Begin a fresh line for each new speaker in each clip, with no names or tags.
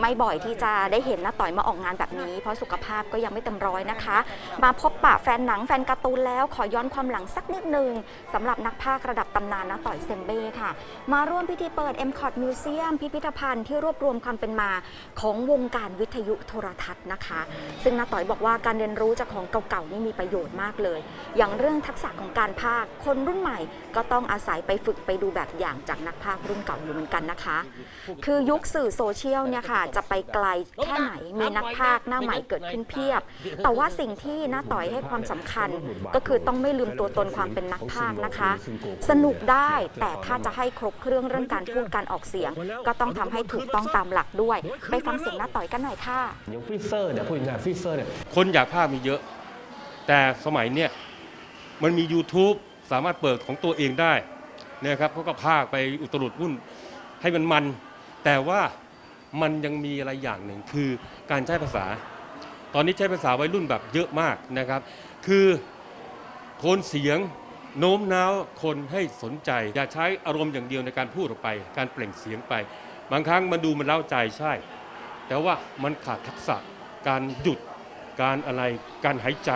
ไม่บ่อยที่จะได้เห็นน้าต่อยมาออกงานแบบนี้ เพราะสุขภาพก็ยังไม่เต็มร้อยนะคะ มาพบปะแฟนหนังแฟนการ์ตูนแล้วขอย้อนความหลังสักนิดนึงสำหรับนักพากย์ระดับตำนานน้าต่อยเซมเบ้ค่ะ มาร่วมพิธีเปิด m c o t Museum พิพิธภัณฑ์ที่รวบรวมความเป็นมาของวงการวิทยุโทรทัศน์นะคะ ซึ่งน้าต่อยบอกว่าการเรียนรู้จากของเก่าๆนี่มีประโยชน์มากเลย อย่างเรื่องทักษะของการพากย์คนรุ่นใหม่ ก็ต้องอาศัยไปฝึกไปดูแบบอย่างจากนักพากย์รุ่นเก่าอยู่เหมือนกันนะคะ คือยุคสื่อโซเชียลเนี่ยค่ะจะไปไกลแค่ไหนมีนักพากย์หน้าใหม่เกิดขึ้นเพียบ แต่ว่าสิ่งที่น้าต่อยให้ความสำคัญ ก็คือต้องไม่ลืมตัวตนความเป็นนักพากย์นะคะ สนุกได้แต่ถ้าจะให้ครบเครื่องเรื่องการพูดการออกเสียง ก็ต้องทำให้ถูกต้องตามหลักด้วย ไปฟังเสียงน้าต่อยกันหน่อยค่ะ
อย่างฟิเซอร์เนี่ยพูดง่ายๆฟิเซอร์เนี่ย
คนอยากภาคมีเยอะ แต่สมัยเนี้ยมันมี YouTube สามารถเปิดของตัวเองได้นะครับเขาก็ภาคไปอุตรุดวุ่นให้มันมัน แต่ว่า มันยังมีอะไรอย่างหนึ่งคือการใช้ภาษา ตอนนี้ใช้ภาษาวัยรุ่นแบบเยอะมากนะครับ คือโทนเสียงโน้มน้าวคนให้สนใจ อย่าใช้อารมณ์อย่างเดียวในการพูดออกไป การเปล่งเสียงไป บางครั้งมันดูมันเล่าใจใช่ แต่ว่ามันขาดทักษะการหยุดการอะไรการหายใจ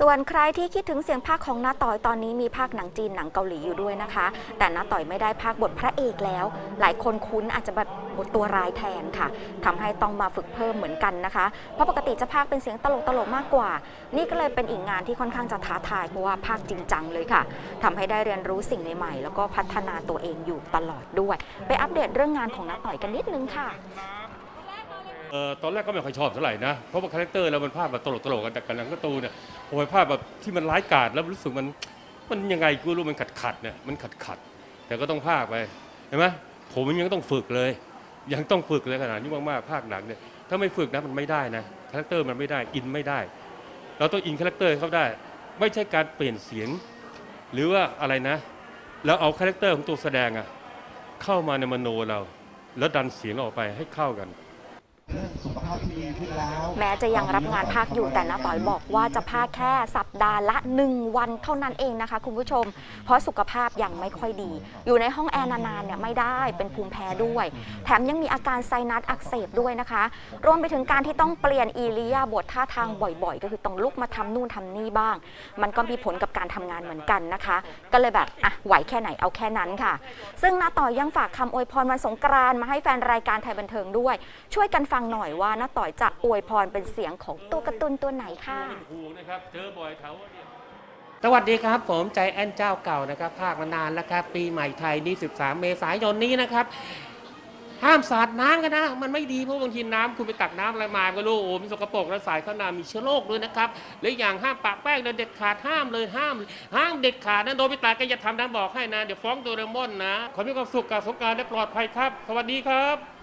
ส่วนใครที่คิดถึงเสียงภาคของน้าต่อยตอนนี้มีภาคหนังจีนหนังเกาหลีอยู่ด้วยนะคะ แต่น้าต่อยไม่ได้ภาคบทพระเอกแล้ว หลายคนคุ้นอาจจะแบบบทตัวร้ายแทนค่ะทำให้ต้องมาฝึกเพิ่มเหมือนกันนะคะ เพราะปกติจะภาคเป็นเสียงตลกตลกๆมากกว่า นี่ก็เลยเป็นอีกงานที่ค่อนข้างจะท้าทายเพราะว่าภาคจริงจังเลยค่ะทำให้ได้เรียนรู้สิ่งใหม่ๆแล้วก็พัฒนาตัวเองอยู่ตลอดด้วย ไปอัปเดตเรื่องงานของน้าต่อยกันนิดนึงค่ะ
เอ่อตอนแรกก็ไม่ค่อยชอบเท่าไหร่นะ เพราะว่าคาแรคเตอร์เรามันภาพแบบตลกตลกๆกันแต่กันหนังการ์ตูเนี่ยพอไปภาพแบบที่มันร้ายกาจแล้วรู้สึกมันมันยังไงกูรู้มันขัดขัดเนี่ยมันขัดขัดแต่ก็ต้องภาคไปเห็นไหมผมยังต้องฝึกเลย ยังต้องฝึกเลยขนาดนี้มากๆภาคหนังเนี่ยถ้าไม่ฝึกนะมันไม่ได้นะคาแรคเตอร์มันไม่ได้อินไม่ได้ เราต้องอินคาแรคเตอร์ให้เขาได้ ไม่ใช่การเปลี่ยนเสียง หรือว่าอะไรนะ แล้วเอาคาแรคเตอร์ของตัวแสดงอะเข้ามาในมโนเรา แล้วดันเสียงออกไปให้เข้ากัน
สุขภาพที่ดีขึ้น
แม้จะยังรับงานภาคอยู่แต่น้าต่อยบอกว่าจะภาคแค่สัปดาห์ละ 1 วันเท่านั้นเองนะคะ คุณผู้ชม เพราะสุขภาพยังไม่ค่อยดี อยู่ในห้องแอร์นานๆเนี่ยไม่ได้เป็นภูมิแพ้ด้วย แถมยังมีอาการไซนัสอักเสบด้วยนะคะ รวมไปถึงการที่ต้องเปลี่ยนอีเลียาบทท่าทางบ่อยๆ ก็คือต้องลุกมาทำนู่นทำนี่บ้าง มันก็มีผลกับการทำงานเหมือนกันนะคะ ก็เลยแบบอะไหวแค่ไหนเอาแค่นั้นค่ะ ซึ่งน้าต่อยยังฝากคำอวยพรวันสงกรานต์มาให้แฟนรายการไทยบันเทิงด้วย ช่วยกันฟังหน่อยว่าน้าต่อยจะอวยพรเป็นเสียงของตัวการ์ตูนตัวไหนค่ะ
ห่วงนะครับเจอบ่อยแถวเนี่ย
สวัสดีครับ ผมใจแอนเจ้าเก่านะครับ ภาคมานานแล้วครับ ปีใหม่ไทยนี่13 เมษายนนี้นะครับ ห้ามสาดน้ำกันนะ มันไม่ดีเพราะบางทีน้ำคุณไปตักน้ำอะไรมาก็รู้โอ้มันสกปรกแล้วสายเข้าน้ำมีเชื้อโรคด้วยนะครับและอีกอย่างห้ามปะแป้งเด็ดขาดห้ามเลยห้าม ห้ามเด็ดขาดนะโดนไปตายก็อย่าทำนะบอกให้นะ เดี๋ยวฟ้องโดเรมอนนะขอมีความสุขกับสงกรารและปลอดภัยครับ สวัสดีครับ